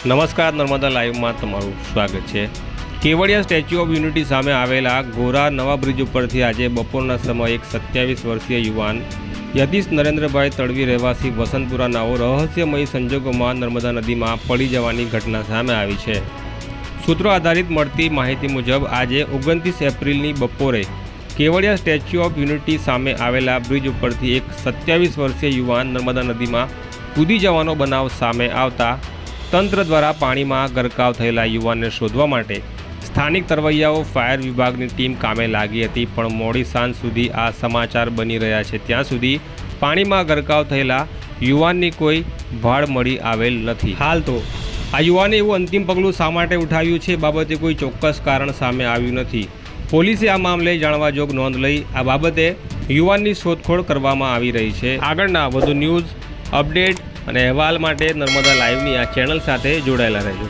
નમસ્કાર, નર્મદા લાઈવમાં તમારું સ્વાગત છે. કેવડિયા સ્ટેચ્યુ ઓફ યુનિટી સામે આવેલા ગોરા નવા બ્રિજ ઉપરથી આજે બપોરના સમયે એક સત્યાવીસ વર્ષીય યુવાન યતીશ નરેન્દ્રભાઈ તળવી રહેવાસી વસંતપુરાનાઓ રહસ્યમય સંજોગોમાં નર્મદા નદીમાં પડી જવાની ઘટના સામે આવી છે. સૂત્રો આધારિત મળતી માહિતી મુજબ, આજે ઓગણત્રીસ એપ્રિલની બપોરે કેવડિયા સ્ટેચ્યુ ઓફ યુનિટી સામે આવેલા બ્રિજ ઉપરથી એક સત્યાવીસ વર્ષીય યુવાન નર્મદા નદીમાં કૂદી જવાનો બનાવ સામે આવતા તંત્ર દ્વારા પાણીમાં ગરકાવ થયેલા યુવાનને શોધવા માટે સ્થાનિક તરવૈયાઓ, ફાયર વિભાગની ટીમ કામે લાગી હતી, પણ મોડી સાંજ સુધી આ સમાચાર બની રહ્યા છે. ત્યાં સુધી પાણીમાં ગરકાવ થયેલા યુવાનની કોઈ ભાળ મળી આવેલ નથી. હાલ તો આ યુવાને એવું અંતિમ પગલું શા માટે ઉઠાવ્યું છે બાબતે કોઈ ચોક્કસ કારણ સામે આવ્યું નથી. પોલીસે આ મામલે જાણવા જોગ નોંધ લઈ આ બાબતે યુવાનની શોધખોળ કરવામાં આવી રહી છે. આગળના વધુ ન્યૂઝ અપડેટ અને અહેવાલ માટે નર્મદા લાઈવની આ ચેનલ સાથે જોડાયેલા રહેજો.